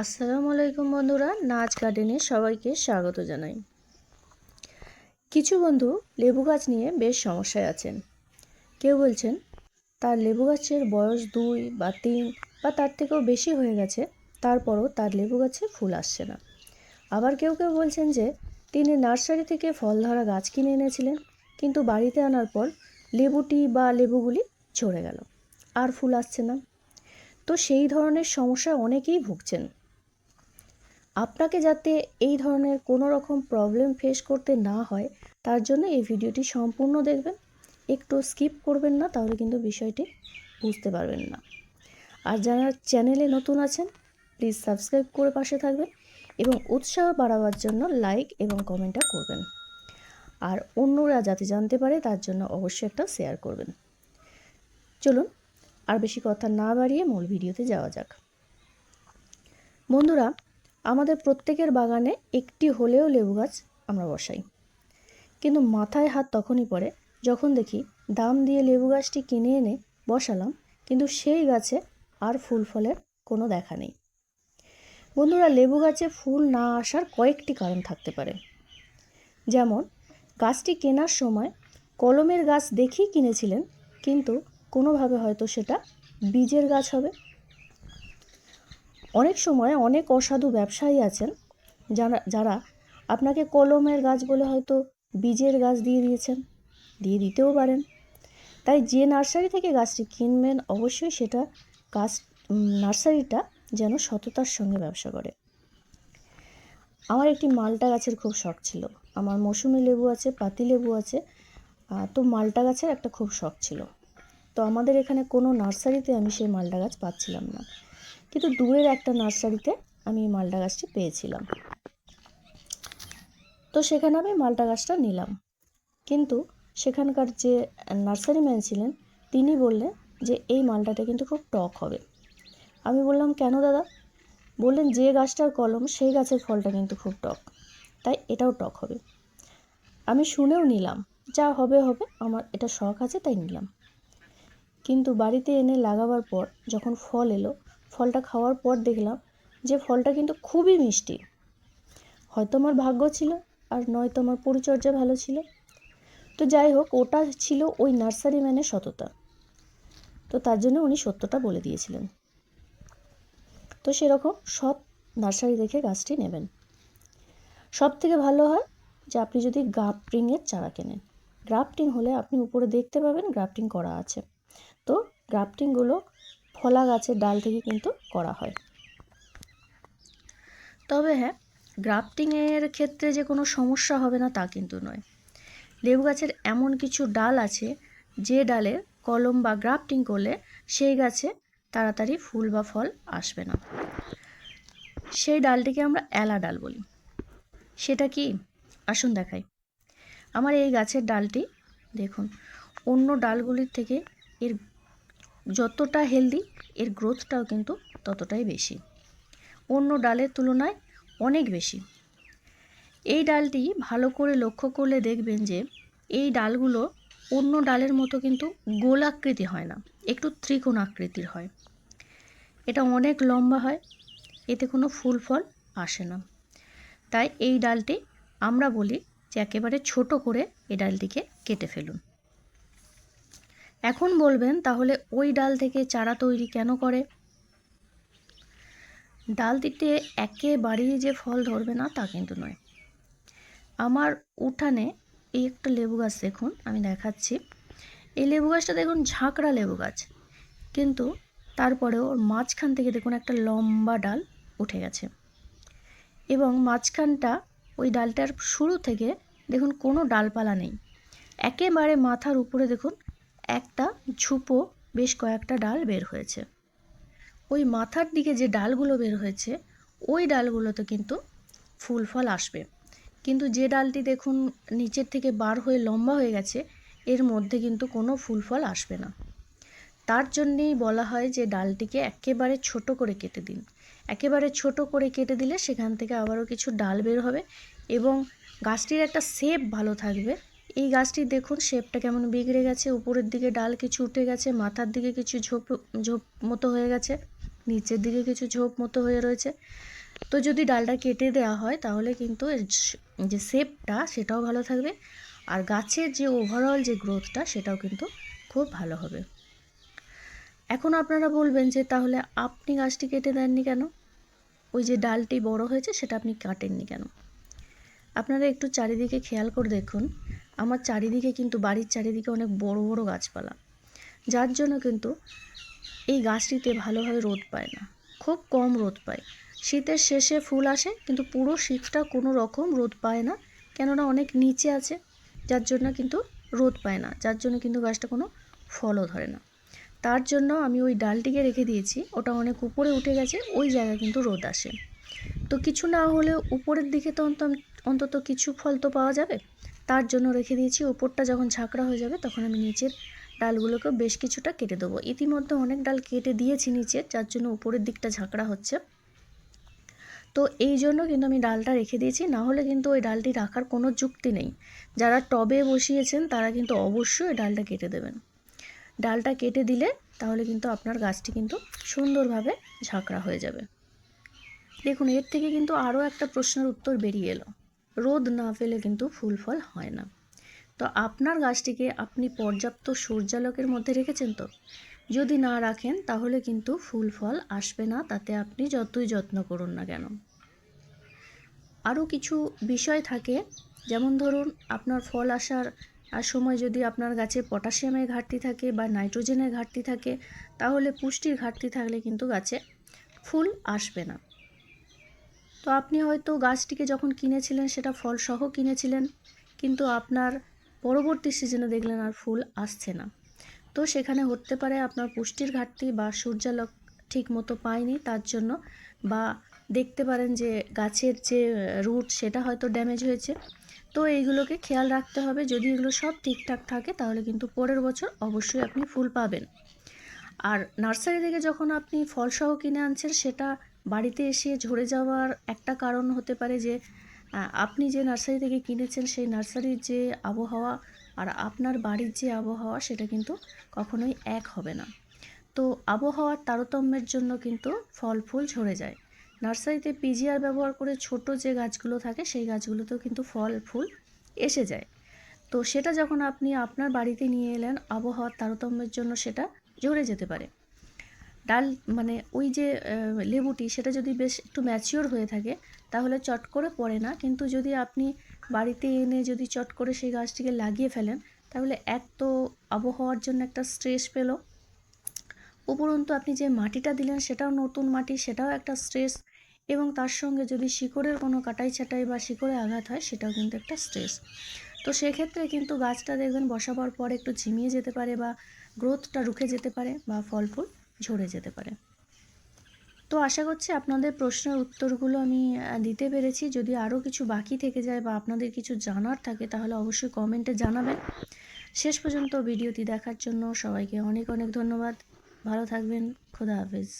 আসসালামু আলাইকুম বন্ধুরা, নাচ গার্ডেনে সবাইকে স্বাগত জানাই। কিছু বন্ধু লেবু গাছ নিয়ে বেশ সমস্যায় আছেন। কেউ বলছেন, তার লেবু গাছের বয়স দুই বা তিন বা তার থেকেও বেশি হয়ে গেছে, তারপরও তার লেবু গাছে ফুল আসছে না। আবার কেউ কেউ বলছেন যে, তিনি নার্সারি থেকে ফল ধরা গাছ কিনে এনেছিলেন, কিন্তু বাড়িতে আনার পর লেবুটি বা লেবুগুলি ঝরে গেল, আর ফুল আসছে না। তো সেই ধরনের সমস্যা অনেকেই ভুগছেন। আপনাকে যাতে এই ধরনের কোনো রকম প্রবলেম ফেস করতে না হয়, তার জন্য এই ভিডিওটি সম্পূর্ণ দেখবেন। একটু স্কিপ করবেন না, তাহলে কিন্তু বিষয়টি বুঝতে পারবেন না। আর যারা চ্যানেলে নতুন আছেন প্লিজ সাবস্ক্রাইব করে পাশে থাকবেন এবং উৎসাহ বাড়াবার জন্য লাইক এবং কমেন্টটা করবেন। আর অন্যরা যাতে জানতে পারে, তার জন্য অবশ্যই একটা শেয়ার করবেন। চলুন, আর বেশি কথা না বাড়িয়ে মূল ভিডিওতে যাওয়া যাক। বন্ধুরা আমাদের প্রত্যেকের বাগানে একটি হলেও লেবু গাছ আমরা বসাই। কিন্তু মাথায় হাত তখনই পড়ে যখন দেখি দাম দিয়ে লেবু গাছটি কিনে এনে বসালাম, কিন্তু সেই গাছে আর ফুল ফলের কোনো দেখা নেই। বন্ধুরা, লেবু গাছে ফুল না আসার কয়েকটি কারণ থাকতে পারে। যেমন, গাছটি কেনার সময় কলমের গাছ দেখেই কিনেছিলেন, কিন্তু কোনোভাবে হয়তো সেটা বীজের গাছ হবে অনেক সময় অনেক অসাধু ব্যবসায়ী আছেন, যারা যারা আপনাকে কলমের গাছ বলে হয়তো বীজের গাছ দিয়ে দিয়েছেন, দিয়ে দিতেও পারেন। তাই যে নার্সারি থেকে গাছটি কিনবেন, অবশ্যই সেটা গাছ নার্সারিটা যেন সততার সঙ্গে ব্যবসা করে। আমার একটি মালটা গাছের খুব শখ ছিল। আমার মৌসুমি লেবু আছে, পাতি লেবু আছে তো মালটা গাছের একটা খুব শখ ছিল। তো আমাদের এখানে কোনো নার্সারিতে আমি সেই মালটা গাছ পাচ্ছিলাম না। কিন্তু দূরের একটা নার্সারিতে আমি এই মালটা গাছটি পেয়েছিলাম। তো সেখানে আমি মালটা গাছটা নিলাম। কিন্তু সেখানকার যে নার্সারি ম্যান ছিলেন, তিনি বললেন যে এই মালটাটা কিন্তু খুব টক হবে। আমি বললাম, কেন দাদা? বললেন, যে গাছটার কলম, সেই গাছের ফলটা কিন্তু খুব টক। তাই এটাও টক হবে। আমি শুনেও নিলাম, যা হবে হবে, আমার এটা শখ আছে, তাই নিলাম। কিন্তু বাড়িতে এনে লাগাবার পর যখন ফল এলো ফলটা খাওয়ার পর দেখলাম যে ফলটা কিন্তু খুবই মিষ্টি। হয়তো আমার ভাগ্য ছিল আর নয়তো আমার পরিচর্যা ভালো ছিল। তো যাই হোক, ওটা ছিল ওই নার্সারি ম্যানের সততা। তো তার জন্য উনি সত্যটা বলে দিয়েছিলেন। তো সেরকম সৎ নার্সারি দেখে গাছটি নেবেন। সব থেকে ভালো হয় যে আপনি যদি গ্রাফটিংয়ের চারা কেনেন। গ্রাফটিং হলে আপনি উপরে দেখতে পাবেন, গ্রাফটিং করা আছে। তো গ্রাফটিংগুলো ফলা গাছের ডাল থেকে কিন্তু করা হয়। তবে হ্যাঁ গ্রাফটিংয়ের ক্ষেত্রে যে কোনো সমস্যা হবে না তা কিন্তু নয়। লেবু গাছের এমন কিছু ডাল আছে যে ডালে কলম বা গ্রাফটিং করলে সেই গাছে তাড়াতাড়ি ফুল বা ফল আসবে না। সেই ডালটিকে আমরা এলা ডাল বলি। সেটা কি? আসুন দেখাই। আমার এই গাছের ডালটি দেখুন, অন্য ডালগুলির থেকে এর যতটা হেলদি এর গ্রোথটাও কিন্তু ততটাই বেশি। অন্য ডালের তুলনায় অনেক বেশি। এই ডালটি ভালো করে লক্ষ্য করলে দেখবেন যে, এই ডালগুলো অন্য ডালের মতো কিন্তু গোলাকৃতি হয় না, একটু ত্রিকোণ আকৃতির হয়। এটা অনেক লম্বা হয়, এতে কোনো ফুল ফল আসে না। তাই এই ডালটি আমরা বলি যে একেবারে ছোট করে এই ডালটিকে কেটে ফেলুন। এখন বলবেন, তাহলে ওই ডাল থেকে চারা তৈরি কেন করে? ডালটিতে একেবারেই যে ফল ধরবে না, তা কিন্তু নয়। আমার উঠানে এই একটা লেবু গাছ দেখুন, আমি দেখাচ্ছি। এই লেবু গাছটা দেখুন, ঝাঁকড়া লেবু গাছ। কিন্তু তারপরেও ওর মাঝখান থেকে দেখুন, একটা লম্বা ডাল উঠে গেছে। এবং মাঝখানটা, ওই ডালটার শুরু থেকে দেখুন, কোনো ডালপালা নেই। একেবারে মাথার উপরে দেখুন একটা ঝুপো, বেশ কয়েকটা ডাল বের হয়েছে। ওই মাথার দিকে যে ডালগুলো বের হয়েছে, ওই ডালগুলোতে কিন্তু ফুল ফল আসবে। কিন্তু যে ডালটি দেখুন নিচের থেকে বার হয়ে লম্বা হয়ে গেছে, এর মধ্যে কিন্তু কোনো ফুল ফল আসবে না। তার জন্যেই বলা হয় যে ডালটিকে একেবারে ছোট করে কেটে দিন। একেবারে ছোট করে কেটে দিলে সেখান থেকে আবারও কিছু ডাল বের হবে এবং গাছটির একটা শেপ ভালো থাকবে। এই গাছটি দেখুন শেপটা কেমন বিগড়ে গেছে, উপরের দিকে ডাল কিছু উঠে গেছে, মাথার দিকে কিছু ঝোপ ঝোপ মতো হয়ে গেছে, নিচের দিকে কিছু ঝোপ মতো হয়ে রয়েছে। তো যদি ডালটা কেটে দেওয়া হয়, তাহলে কিন্তু এর যে শেপটা সেটাও ভালো থাকবে। আর গাছের যে ওভারঅল যে গ্রোথটা সেটাও কিন্তু খুব ভালো হবে। এখন আপনারা বলবেন যে, তাহলে আপনি গাছটি কেটে দেননি কেন? ওই যে ডালটি বড় হয়েছে, সেটা আপনি কাটেননি কেন? আপনারা একটু চারিদিকে খেয়াল করে দেখুন। আমার চারিদিকে কিন্তু, বাড়ির চারিদিকে অনেক বড় বড় গাছপালা। যার জন্য কিন্তু এই গাছটিতে ভালোভাবে রোদ পায় না। খুব কম রোদ পায়। শীতের শেষে ফুল আসে, কিন্তু পুরো শীতটা কোনো রকম রোদ পায় না। কেননা অনেক নিচে আছে, যার জন্য কিন্তু রোদ পায় না। যার জন্য কিন্তু গাছটা কোনো ফলও ধরে না। তার জন্য আমি ওই ডালটিকে রেখে দিয়েছি। ওটা অনেক উপরে উঠে গেছে, ওই জায়গায় কিন্তু রোদ আসে। তো কিছু না হলেও উপরের দিকে তো অন্ত- অন্তত কিছু ফল তো পাওয়া যাবে? তার জন্য রেখে দিয়েছি। উপরটা যখন ঝাঁকড়া হয়ে যাবে তখন আমি নিচের ডালগুলোকে বেশ কিছুটা কেটে দেবো। ইতিমধ্যে অনেক ডাল কেটে দিয়েছি নিচের যার জন্য উপরের দিকটা ঝাঁকড়া হচ্ছে। তো এই জন্য কিন্তু আমি ডালটা রেখে দিয়েছি। না হলে কিন্তু ওই ডালটি রাখার কোনো যুক্তি নেই। যারা টবে বসিয়েছেন তারা কিন্তু অবশ্যই ডালটা কেটে দেবেন। ডালটা কেটে দিলে তাহলে কিন্তু আপনার গাছটি কিন্তু সুন্দরভাবে ঝাঁকড়া হয়ে যাবে। দেখুন, এর থেকে কিন্তু আরও একটা প্রশ্নের উত্তর বেরিয়ে এলো। রোদ না পেলে কিন্তু ফুল ফল হয় না। তো আপনার গাছটিকে আপনি পর্যাপ্ত সূর্যালোকের মধ্যে রেখেছেন তো? যদি না রাখেন, তাহলে কিন্তু ফুল ফল আসবে না, তাতে আপনি যতই যত্ন করুন না কেন। আরও কিছু বিষয় থাকে, যেমন ধরুন, আপনার ফল আসার আর সময় যদি আপনার গাছে পটাশিয়ামের ঘাটতি থাকে বা নাইট্রোজেনের ঘাটতি থাকে, তাহলে পুষ্টির ঘাটতি থাকলে কিন্তু গাছে ফুল আসবে না। তো আপনি হয়তো গাছটিকে যখন কিনেছিলেন, সেটা ফলসহ কিনেছিলেন, কিন্তু আপনার পরবর্তী সিজনে দেখলেন আর ফুল আসছে না। তো সেখানে হতে পারে আপনার পুষ্টির ঘাটতি বা সূর্যালোক ঠিক মতো পায়নি, তার জন্য। বা দেখতে পারেন যে গাছের যে রুট, সেটা হয়তো ড্যামেজ হয়েছে। তো এইগুলোকে খেয়াল রাখতে হবে। যদি এগুলো সব ঠিকঠাক থাকে, তাহলে কিন্তু পরের বছর অবশ্যই আপনি ফুল পাবেন। আর নার্সারি থেকে যখন আপনি ফলসহ কিনে আনছেন, সেটা বাড়িতে এসে ঝরে যাওয়ার একটা কারণ হতে পারে যে আপনি যে নার্সারি থেকে কিনেছেন সেই নার্সারির যে আবহাওয়া আর আপনার বাড়ির যে আবহাওয়া সেটা কিন্তু কখনোই এক হবে না। তো আবহাওয়ার তারতম্যের জন্য কিন্তু ফল ফুল ঝরে যায়। নার্সারিতে পিজিআর ব্যবহার করে ছোট যে গাছগুলো থাকে সেই গাছগুলোতেও কিন্তু ফল ফুল এসে যায়। তো সেটা যখন আপনি আপনার বাড়িতে নিয়ে এলেন, আবহাওয়ার তারতম্যের জন্য সেটা ঝরে যেতে পারে। ডাল মানে ওই যে লেবুটি সেটা যদি বেশ একটু ম্যাচিওর হয়ে থাকে, তাহলে চট করে পড়ে না। কিন্তু যদি আপনি বাড়িতে এনে যদি চট করে সেই গাছটিকে লাগিয়ে ফেলেন, তাহলে এক তো আবহাওয়ার জন্য একটা স্ট্রেস পেল। উপরন্তু আপনি যে মাটিটা দিলেন, সেটাও নতুন মাটি, সেটাও একটা স্ট্রেস এবং তার সঙ্গে যদি শিকড়ের কোনো কাটাই ছাটাই বা শিকড়ে আঘাত হয়, সেটাও কিন্তু একটা স্ট্রেস তো সেক্ষেত্রে কিন্তু গাছটা দেখবেন বসাবার পর একটু ঝিমিয়ে যেতে পারে বা গ্রোথটা রুখে যেতে পারে বা ফল ফুল। ঝরে যেতে পারে। তো আশা করছি আপনাদের প্রশ্নের উত্তরগুলো আমি দিতে পেরেছি। যদি আরও কিছু বাকি থেকে যায় বা আপনাদের কিছু জানার থাকে, তাহলে অবশ্যই কমেন্টে জানাবেন। শেষ পর্যন্ত ভিডিওটি দেখার জন্য সবাইকে অনেক অনেক ধন্যবাদ। ভালো থাকবেন। খোদা হাফেজ।